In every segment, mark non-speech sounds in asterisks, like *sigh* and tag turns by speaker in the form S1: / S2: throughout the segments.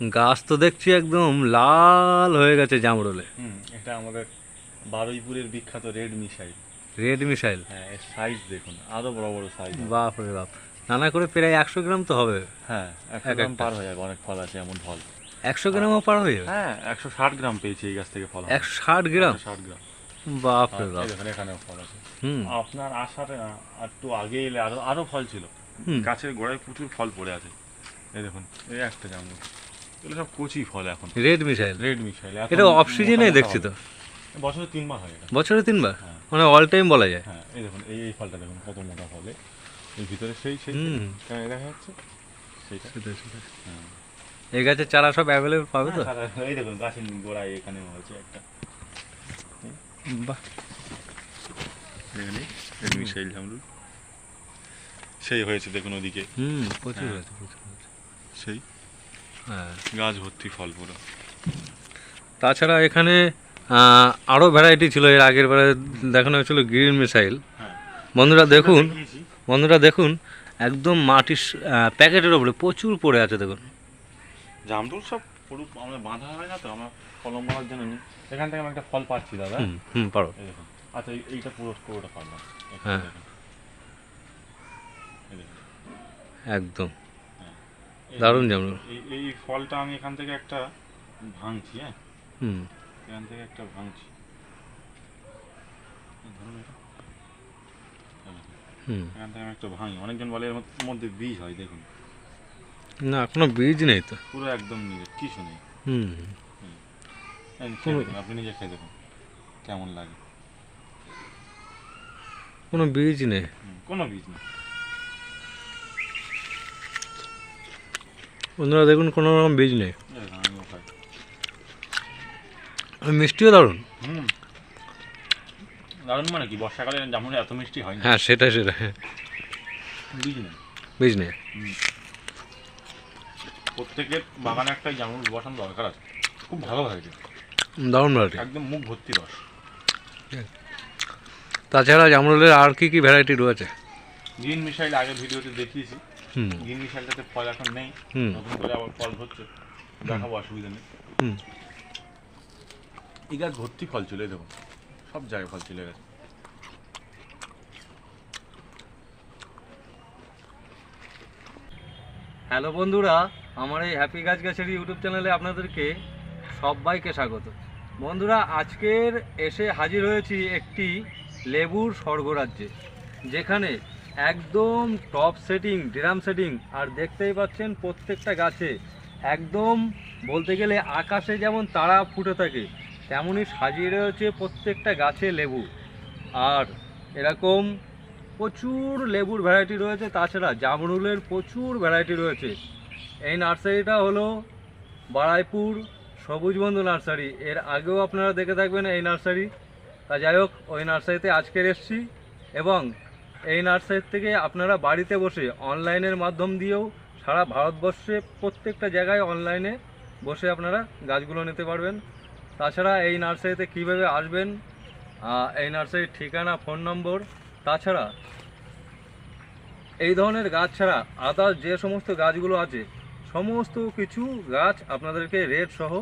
S1: গাছ তো দেখছি একদম লাল হয়ে গেছে জামরুলে।
S2: এটা আমাদের বারুইপুরের বিখ্যাত রেড মিসাইল
S1: রেড মিসাইল
S2: হ্যাঁ সাইজ দেখুন আরও বড় বড় সাইজ
S1: বাপ রে বাপ। নানা করে প্রায় একশো গ্রাম তো হবে।
S2: হ্যাঁ একশো গ্রাম। পার হয়ে যাবে অনেক ফল আছে এমন ফল।
S1: একশো গ্রামও পার হয়ে যাবে?
S2: হ্যাঁ একশো ষাট গ্রাম পেয়েছি এই গাছ থেকে ফল
S1: একশো ষাট গ্রাম?
S2: ষাট গ্রাম।
S1: বাপ রে বাপ।
S2: এখানেও ফল আছে।
S1: হুম।
S2: আপনার আসার একটু আগে এলে আরও আরও ফল ছিল।
S1: হুম।
S2: গাছের গোড়ায় প্রচুর ফল পড়ে আছে। এই দেখুন এই একটা জামরুল। এগুলো সব কচি ফল এখন।
S1: রেড মিসাইল
S2: রেড মিসাইল
S1: এটা অফ সিজনে দেখছি তো।
S2: বছরে তিনবার হয় এটা।
S1: বছরে তিনবার?
S2: হ্যাঁ।
S1: মানে অল টাইম বলা যায়।
S2: হ্যাঁ এই দেখুন এই এই ফলটা দেখুন কত মোটা ফলে। এর ভিতরে সেই সেই।
S1: হুম।
S2: কেন দেখা যাচ্ছে সেইটা। হ্যাঁ।
S1: এই গাছের চারা সব অ্যাভেলেবল পাবে তো?
S2: এই দেখুন গাছের গোড়ায় এখানে হয়েছে একটা।
S1: বাহ।
S2: এখানে রেড মিসাইল জামরুল সেই হয়েছে দেখুন ওদিকে।
S1: হুম প্রচুর
S2: হ্যাঁ।
S1: প্রচুর আছে
S2: সেই।
S1: হ্যাঁ।
S2: গাছ ভর্তি ফল পুরো।
S1: তাছাড়া এখানে আরও ভ্যারাইটি ছিল। এর আগের বারে দেখানো হয়েছিল গ্রিন মিসাইল।
S2: হ্যাঁ।
S1: বন্ধুরা দেখুন বন্ধুরা দেখুন একদম মাটির প্যাকেটের ওপরে প্রচুর পড়ে আছে দেখুন।
S2: জামরুল সব পুরো আমরা বাঁধা হয় না তো? আমরা কলম করার জন্য এখান থেকে আমি একটা ফল পাচ্ছি দাদা।
S1: হুম পারো।
S2: আচ্ছা এই- এইটা পুরো পুরোটা পারলাম
S1: হ্যাঁ। একদম। দারুণ জামরুল।
S2: এই ফলটা আমি এখান থেকে একটা ভাঙছি হ্যাঁ?
S1: হুম।
S2: এখান থেকে একটা ভাঙছি।
S1: হুম।
S2: এখান থেকে আমি একটা ভাঙি। অনেকজন বলে এর মধ্যে- বীজ হয় দেখুন।
S1: না কোনো বীজ নেই তো।
S2: পুরো একদম কিছু নেই।
S1: হুম।
S2: আপনি নিজে খেয়ে দেখুন কেমন লাগে।
S1: কোনো বীজ নেই।
S2: কোনো বীজ নেই।
S1: বন্ধুরা দেখুন কোনো রকম বীজ নেই। আর মিষ্টিও দারুণ।
S2: দারুণ মানে কি? বর্ষাকালে যেমন এত মিষ্টি হয় না।
S1: হ্যাঁ সেটাই হ্যাঁ,
S2: বীজ নেই।
S1: বীজ নেই।
S2: প্রত্যেকের বাগানে একটা জামরুল বসানো দরকার আছে। খুব ভালো হয়েছে
S1: দারুণ ভ্যারাইটি।
S2: একদম মুখ ভর্তি রস।
S1: তাছাড়া জামরুলের আর কি কি ভ্যারাইটি রয়েছে?
S2: গ্রিন মিসাইল আগের ভিডিওতে দেখিয়েছি।
S1: হুম।
S2: গ্রিন ফল এখন নেই
S1: হুম।
S2: নতুন করে আবার ফল হচ্ছে দেখাবো অসুবিধা নেই।
S1: হুম।
S2: এই গাছ ভর্তি ফল চলে দেখুন সব জায়গায় ফল চলে গেছে।
S1: হ্যালো বন্ধুরা আমার এই হ্যাপি গাছ গাছের ইউটিউব চ্যানেলে আপনাদেরকে সবাইকে স্বাগত। বন্ধুরা আজকের এসে হাজির হয়েছি একটি লেবুর স্বর্গরাজ্যে যেখানে একদম টপ সেটিং ড্রাম সেটিং আর দেখতেই পাচ্ছেন প্রত্যেকটা গাছে। একদম বলতে গেলে আকাশে যেমন তারা ফুটে থাকে, তেমনই সাজিয়ে রয়েছে প্রত্যেকটা গাছে লেবু। আর এরকম প্রচুর লেবুর ভ্যারাইটি রয়েছে, তাছাড়া জামরুলের প্রচুর ভ্যারাইটি রয়েছে। এই নার্সারিটা হলো বারাইপুর সবুজ বন্ধু নার্সারি। এর আগেও আপনারা দেখে থাকবেন এই নার্সারি। তা যাই হোক, ওই নার্সারিতে আজকের এসছি এবং এই নার্সারি থেকে আপনারা বাড়িতে বসে অনলাইনের মাধ্যম দিয়েও সারা ভারতবর্ষে প্রত্যেকটা জায়গায় অনলাইনে বসে আপনারা গাছগুলো নিতে পারবেন। তাছাড়া এই নার্সারিতে কীভাবে আসবেন এই নার্সারির ঠিকানা, ফোন নম্বর, তাছাড়া এই ধরনের গাছ ছাড়া আদার যে সমস্ত গাছগুলো আছে, সমস্ত কিছু গাছ আপনাদেরকে রেট সহ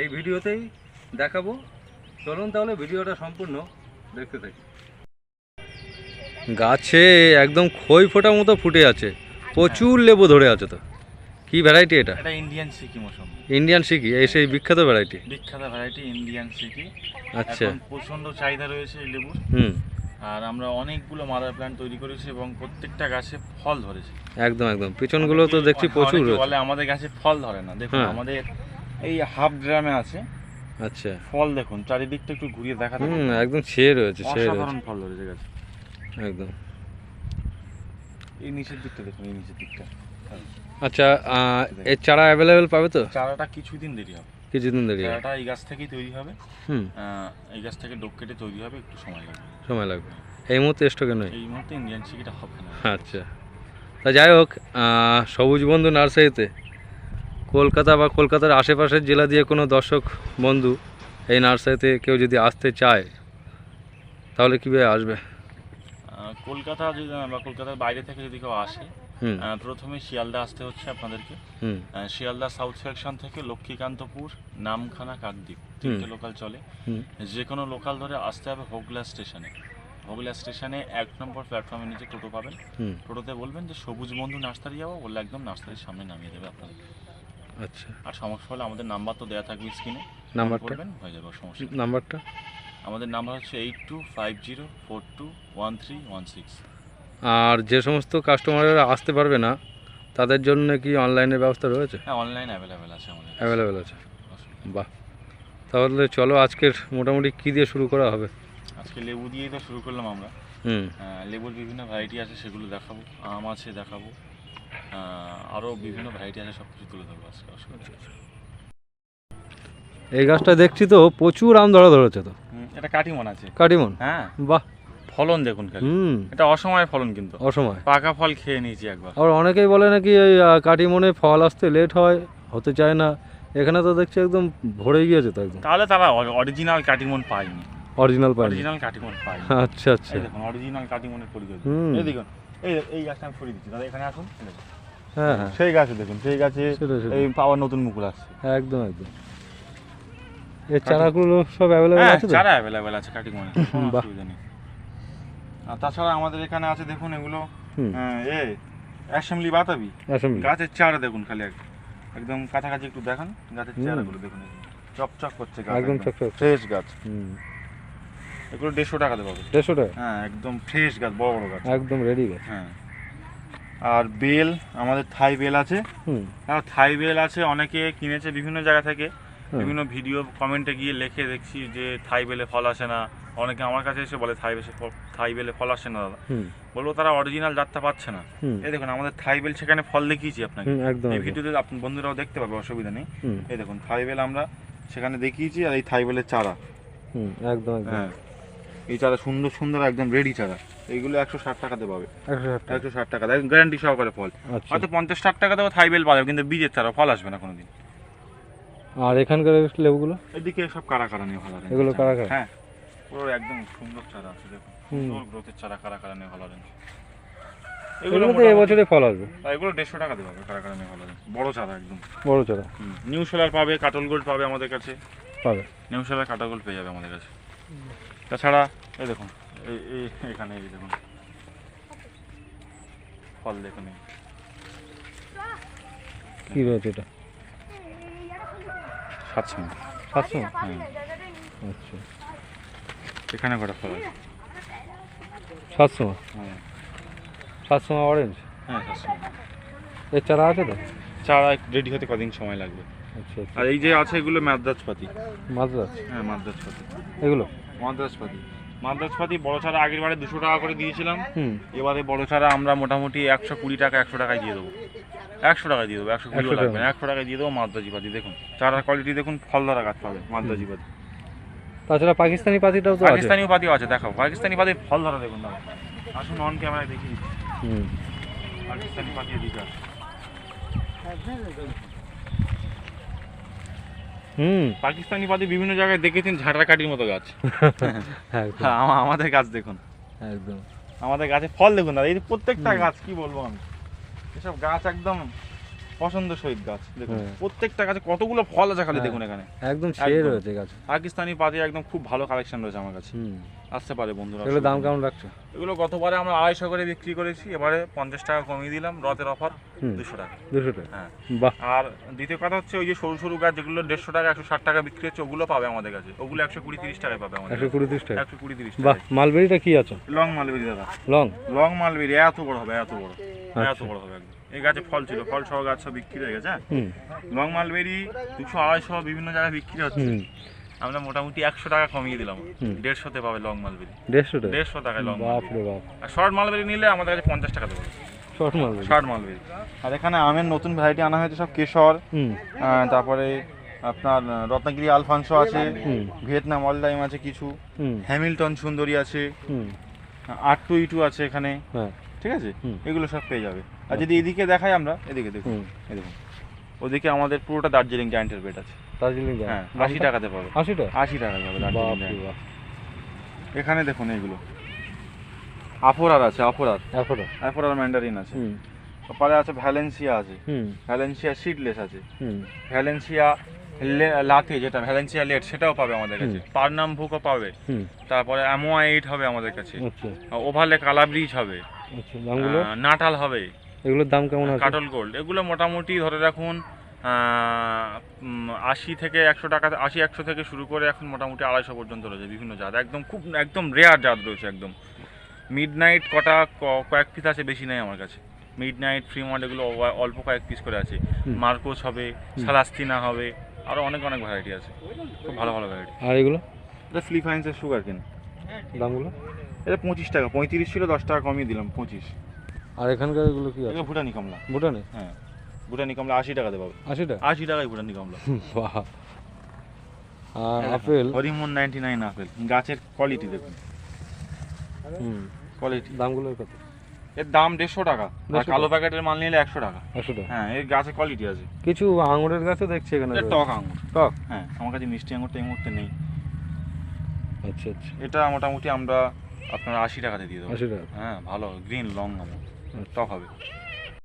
S1: এই ভিডিওতেই দেখাবো। চলুন তাহলে ভিডিওটা সম্পূর্ণ দেখতে থাকি। গাছে একদম খই ফোটা মতো ফুটে আছে। প্রচুর লেবু ধরে আছে তো। কি ভ্যারাইটি এটা?
S2: এটা ইন্ডিয়ান সিকি মৌসুম।
S1: ইন্ডিয়ান সিকি এই সেই বিখ্যাত ভ্যারাইটি
S2: বিখ্যাত ভ্যারাইটি ইন্ডিয়ান সিকি।
S1: আচ্ছা।
S2: এখন প্রচণ্ড চাহিদা রয়েছে এই লেবুর।
S1: হুম।
S2: আর আমরা অনেকগুলো মাদার প্ল্যান্ট তৈরি করেছি এবং প্রত্যেকটা গাছে ফল ধরেছে।
S1: একদম একদম। পিছনগুলো তো দেখছি প্রচুর
S2: বলে আমাদের গাছে ফল ধরে না। দেখুন
S1: হ্যাঁ।
S2: আমাদের এই হাফ ড্রামে আছে।
S1: আচ্ছা।
S2: ফল দেখুন চারিদিকটা একটু ঘুরিয়ে দেখাতে
S1: হুম একদম ছেয়ে রয়েছে ছেয়ে রয়েছে।
S2: অসাধারণ ফল ধরেছে গাছে।
S1: একদম।
S2: এই নিচের দিকটা দেখুন এই নিচের দিকটা।
S1: আচ্ছা এর চারা অ্যাভেলেবেল পাবে তো?
S2: চারাটা কিছুদিন দেরি হবে।
S1: কিছুদিন দেরি হবে।
S2: চারাটা এই গাছ থেকেই তৈরি হবে।
S1: হুম।
S2: এই গাছ থেকে ডোক কেটে তৈরি হবে একটু সময় লাগবে।
S1: সময় লাগবে। এই মুহূর্তে স্টকে নয়?
S2: এই মুহূর্তে ইন্ডিয়ান সিকিটা হবে না।
S1: আচ্ছা। তা যাই হোক সবুজ বন্ধু নার্সারিতে কলকাতা বা কলকাতার আশেপাশের জেলা দিয়ে কোনো দর্শক বন্ধু এই নার্সারিতে কেউ যদি আসতে চায় তাহলে কীভাবে আসবে?
S2: কলকাতা যদি বা কলকাতার বাইরে থেকে যদি কেউ আসে প্রথমে শিয়ালদা আসতে হচ্ছে আপনাদেরকে। শিয়ালদা সাউথ সেকশন থেকে লক্ষ্মীকান্তপুর নামখানা কাকদ্বীপ তিনটে লোকাল চলে। যে কোনো লোকাল ধরে আসতে হবে হোগলা স্টেশনে। হোগলা স্টেশনে এক নম্বর প্ল্যাটফর্মে নিচে টোটো পাবেন। টোটোতে বলবেন যে সবুজ বন্ধু নার্সারি যাব? বললে একদম নার্সারির সামনে নামিয়ে দেবে আপনাদের
S1: আচ্ছা।
S2: আর সমস্যা হলে আমাদের নাম্বার তো দেওয়া থাকবে স্ক্রিনে।
S1: নাম্বার
S2: করবেন হয়ে যাবে সমস্যা
S1: নাম্বারটা?
S2: আমাদের নাম্বার হচ্ছে eight two five zero four two one three one six
S1: আর যে সমস্ত কাস্টমাররা আসতে পারবে না তাদের জন্য কি অনলাইনের ব্যবস্থা রয়েছে?
S2: হ্যাঁ অনলাইন অ্যাভেলেবেল আছে আমাদের
S1: অ্যাভেলেবেল আছে। বাহ। তাহলে চলো আজকের মোটামুটি কী দিয়ে শুরু করা হবে?
S2: আজকে লেবু দিয়েই তো শুরু করলাম আমরা।
S1: হুম।
S2: লেবুর বিভিন্ন ভ্যারাইটি আছে সেগুলো দেখাবো। আম আছে দেখাবো। আরও বিভিন্ন ভ্যারাইটি আছে সব কিছু তুলে ধরবো আজকে অসুবিধা
S1: এই গাছটা দেখছি তো প্রচুর আম ধরা ধরেছে তো।
S2: এটা কাটিমন আছে।
S1: কাটিমন?
S2: হ্যাঁ।
S1: বাহ।
S2: ফলন দেখুন খালি এটা অসময় ফলন কিন্তু।
S1: অসময়।
S2: পাকা ফল খেয়ে নিয়েছি একবার।
S1: আবার অনেকেই বলে নাকি এই কাটিমনে ফল আসতে লেট হয় হতে চায় না। এখানে তো দেখছি একদম ভরে গিয়েছে তো একদম।
S2: তাহলে তারা অরিজিনাল কাটিমন পায়নি।
S1: অরিজিনাল পাইনি
S2: অরিজিনাল কাটিমন পায়নি।
S1: আচ্ছা আচ্ছা।
S2: দেখুন অরিজিনাল কাটিমনের পরিচয়। এই দেখুন এই এই গাছটা আমি সরিয়ে দিচ্ছি। দাদা এখানে আসুন
S1: হ্যাঁ হ্যাঁ।
S2: সেই গাছে দেখুন সেই গাছে এই পাওয়ার নতুন মুকুল আসছে।
S1: একদম একদম। এর চারাগুলো সব অ্যাভেলেবেল আছে
S2: চারা অ্যাভেলেবেল আছে কাটিমনে কোনো
S1: বাহ।
S2: অসুবিধা নেই। আর তাছাড়া আমাদের এখানে আছে দেখুন এগুলো এ অ্যাসেম্বলি বাতাবি। গাছের চারা দেখুন খালি এক- একদম কাছাকাছি একটু দেখান গাছের চারাগুলো দেখুন চকচক করছে গাছ
S1: একদম চকচক।
S2: ফ্রেশ গাছ।
S1: হুম।
S2: এগুলো দেড়শো টাকাতে পাবে
S1: দেড়শো টাকা?
S2: হ্যাঁ একদম ফ্রেশ গাছ বড় বড় গাছ।
S1: একদম রেডি গাছ।
S2: হ্যাঁ। আর বেল আমাদের থাই বেল আছে।
S1: হুম।
S2: হ্যাঁ থাই বেল আছে অনেকে কিনেছে বিভিন্ন জায়গা থেকে। বিভিন্ন ভিডিও কমেন্টে গিয়ে লেখে দেখছি যে থাই বেলে ফল আসে না। অনেকে আমার কাছে এসে বলে থাই ফল- থাই বেলে ফল আসে না দাদা। বলব তারা অরিজিনাল জাতটা পাচ্ছে না। এই দেখুন আমাদের থাই বেল সেখানে ফল দেখিয়েছি আপনাকে। এই ভিডিওতে আপনি বন্ধুরাও দেখতে পাবে অসুবিধা নেই। এই দেখুন থাই বেল আমরা সেখানে দেখিয়েছি আর এই থাই বেলের চারা।
S1: হুম একদম
S2: হ্যাঁ এই চারা সুন্দর সুন্দর একদম রেডি চারা। এইগুলো একশো ষাট টাকাতে পাবে।
S1: একশো ষাট টাকা।
S2: একশো ষাট টাকা গ্যারান্টি সহকারে ফল।
S1: আচ্ছা।
S2: হয়তো পঞ্চাশ ষাট টাকা দেবো থাই বেল পাবে কিন্তু বীজের চারা ফল আসবে না কোনোদিন।
S1: আর এখানকার লেবুগুলো?
S2: এদিকে সব কারা কারা নিয়ে ভালো
S1: এগুলো কারা কারা?
S2: হ্যাঁ পুরো একদম সুন্দর চারা আছে দেখুন। সুন্দর গ্রোথের চারা কারা কারা নিয়ে ভালো অরেঞ্জ
S1: এগুলো তো এবছরে ফল আসবে।
S2: এগুলো দেড়শো টাকা দেবে কারা কারা নিয়ে ভালো বড় চারা একদম।
S1: বড় চারা।
S2: নিউ সোলার পাবে কাটল গোল্ড পাবে আমাদের কাছে।
S1: পাবে।
S2: নিউ সোলার কাটল গোল্ড পেয়ে যাবে আমাদের কাছে। তাছাড়া এই দেখুন এই এই এখানে এই দেখুন। ফল দেখুন।
S1: কি রয়েছে এটা?
S2: সাতশো
S1: সাতশো
S2: হ্যাঁ।
S1: আচ্ছা।
S2: এখানে কটা ফল আছে?
S1: সাতশো।
S2: হ্যাঁ।
S1: সাতশো অরেঞ্জ
S2: হ্যাঁ সাতশো।
S1: এর চারা আছে তো?
S2: চারা রেডি হতে কদিন সময় লাগবে।
S1: আচ্ছা আচ্ছা।
S2: আর এই যে আছে এগুলো মাদ্রাজপাতি
S1: মাদ্রাস
S2: হ্যাঁ মাদ্রাজপাতি
S1: এগুলো?
S2: মাদ্রাজপাতি মাদ্রাজপাতি বড় চারা আগের বারে দুশো টাকা করে দিয়েছিলাম।
S1: হুম।
S2: এবারে বড় চারা আমরা মোটামুটি একশো কুড়ি টাকা একশো টাকায় দিয়ে দেবো। একশো টাকা দিয়ে দেবো একশো কুড়িও লাগবে না। একশো টাকায় দিয়ে দেবো মাদ্রাজিপাতি দেখুন চারার কোয়ালিটি দেখুন ফল ধরা গাছ পাবে মাদ্রাজিপাতি
S1: তাছাড়া পাকিস্তানি পাতিটাও তো আছে।
S2: পাকিস্তানিও পাতিও আছে দেখাও। পাকিস্তানি পাতির ফল ধরা দেখুন দাও আসুন অন ক্যামেরায়
S1: হুম।
S2: পাকিস্তানি পাতি।
S1: হুম।
S2: পাকিস্তানি পাতি বিভিন্ন জায়গায় দেখেছেন ঝাঁটার কাঠির মতো গাছ। *laughs*
S1: হ্যাঁ
S2: আমাদের গাছ দেখুন।
S1: একদম।
S2: আমাদের গাছে ফল দেখুন দাদা এই প্রত্যেকটা গাছ কি বলব আমি? এসব গাছ একদম পছন্দ সহিত গাছ দেখুন।
S1: হ্যাঁ।
S2: প্রত্যেকটা গাছে কতগুলো ফল আছে খালি
S1: হ্যাঁ।
S2: দেখুন এখানে।
S1: একদম
S2: একদম।
S1: রয়েছে গাছ।
S2: পাকিস্তানি পাতি একদম খুব ভালো কালেকশন রয়েছে আমার কাছে। আসতে পারে বন্ধুরা
S1: এগুলো দাম কেমন রাখছো?
S2: এগুলো গতবারে আমরা আড়াইশো করে বিক্রি করেছি এবারে পঞ্চাশ টাকা কমিয়ে দিলাম রথের অফার দুশো টাকা।
S1: দুশো টাকা।
S2: হ্যাঁ। আর দ্বিতীয় কথা হচ্ছে ওই যে সরু সরু গাছ যেগুলো দেড়শো টাকা একশো ষাট টাকা বিক্রি হচ্ছে ওগুলো পাবে আমাদের কাছে। ওগুলো একশো কুড়ি তিরিশ টাকায় পাবে আমাদের
S1: একশো কুড়ি তিরিশ টাকা
S2: একশো কুড়ি তিরিশ
S1: বাহ মালবেরিটা কি আছে?
S2: লং মালবেরি দাদা।
S1: লং?
S2: লং মালবেরি এত বড় হবে এত বড়। এত
S1: আচ্ছা।
S2: বড় হবে একদম। এই গাছে ফল ছিল ফল সহ গাছ সব বিক্রি হয়ে গেছে হ্যাঁ? লং মালবেরি দুশো আড়াইশো বিভিন্ন জায়গায় বিক্রি হচ্ছে। আমরা মোটামুটি একশো টাকা কমিয়ে দিলাম। দেড়শোতে পাবে লং মালবেরি।
S1: দেড়শো
S2: দেড়শো টাকায় লং আর শর্ট মালবেরি নিলে আমাদের কাছে পঞ্চাশ টাকা দেবে।
S1: Short mulberry?
S2: Short mulberry. আর এখানে আমের নতুন ভ্যারাইটি আনা হয়েছে সব কেশর। তারপরে আপনার রত্নাগিরি আলফানসো আছে। ভিয়েতনাম অলটাইম আছে কিছু। হ্যামিল্টন সুন্দরী আছে। আর টু ইটু আছে এখানে।
S1: হ্যাঁ।
S2: ঠিক আছে? এগুলো সব পেয়ে যাবে। আর যদি এদিকে দেখাই আমরা এদিকে দেখুন দেখুন। ওদিকে আমাদের পুরোটা দার্জিলিং জায়ান্টের বেড আছে।
S1: দার্জিলিং
S2: হ্যাঁ আশি টাকাতে পাবে।
S1: আশি টাকা
S2: আশি টাকা পাবে দার্জিলিং এখানে দেখুন এইগুলো আফোরার আছে আফোরার।
S1: অ্যাফোরা
S2: আফোরার ম্যান্ডারিন আছে। তারপরে আছে ভ্যালেন্সিয়া আছে।
S1: হুম।
S2: ভ্যালেন্সিয়া সিডলেস আছে।
S1: হুম।
S2: ভ্যালেন্সিয়া লাতে যেটা ভ্যালেন্সিয়া লেট সেটাও পাবে আমাদের কাছে। পারনাম ভুকও পাবে। তারপরে অ্যামোয়া এইট হবে আমাদের কাছে।
S1: আচ্ছা।
S2: ওভালে কালাব্রিজ হবে।
S1: আচ্ছা দামগুলো?
S2: নাটাল হবে।
S1: এগুলোর দাম কেমন আছে?
S2: কাটল গোল্ড। এগুলো মোটামুটি ধরে রাখুন আশি থেকে একশো টাকা আশি একশো থেকে শুরু করে এখন মোটামুটি আড়াইশো পর্যন্ত রয়েছে বিভিন্ন জাত। একদম খুব একদম রেয়ার জাত রয়েছে একদম। মিড নাইট কটা ক- কয়েক পিস আছে বেশি নেই আমার কাছে। মিড নাইট ফ্রি এগুলো অল্প কয়েক পিস করে আছে। মার্কোস হবে সালাস্তিনা হবে আরও অনেক অনেক ভ্যারাইটি আছে। খুব ভালো ভালো ভ্যারাইটি
S1: আর এগুলো?
S2: এটা ফিলিপাইন্সের সুগার কেন
S1: দামগুলো?
S2: এটা পঁচিশ টাকা পঁয়ত্রিশ ছিল দশ টাকা কমিয়ে দিলাম পঁচিশ।
S1: আর এখানকার এগুলো কি আছে?
S2: ভুটানি কমলা।
S1: ভুটানে?
S2: হ্যাঁ ভুটানি কমলা আশি টাকাতে পাবে।
S1: আশি টাকা?
S2: আশি টাকায় ভুটানি কমলা।
S1: বাহ। আর apple?
S2: Harimon ninety nine apple. গাছের কোয়ালিটি দেখুন।
S1: হুম।
S2: কোয়ালিটি
S1: দামগুলো কত?
S2: এর দাম দেড়শো টাকা। আর কালো প্যাকেটের মাল নিলে একশো টাকা।
S1: একশো টাকা?
S2: হ্যাঁ এর গাছের কোয়ালিটি আছে।
S1: কিছু আঙুরের গাছও দেখছি এখানে
S2: টক আঙুর।
S1: টক?
S2: হ্যাঁ আমার কাছে মিষ্টি আঙুরটা এই মুহূর্তে নেই।
S1: আচ্ছা আচ্ছা।
S2: এটা মোটামুটি আমরা আপনার আশি টাকাতে দিয়ে দেবো।
S1: আশি টাকা।
S2: হ্যাঁ ভালো গ্রিন লং আঙুর টক হবে।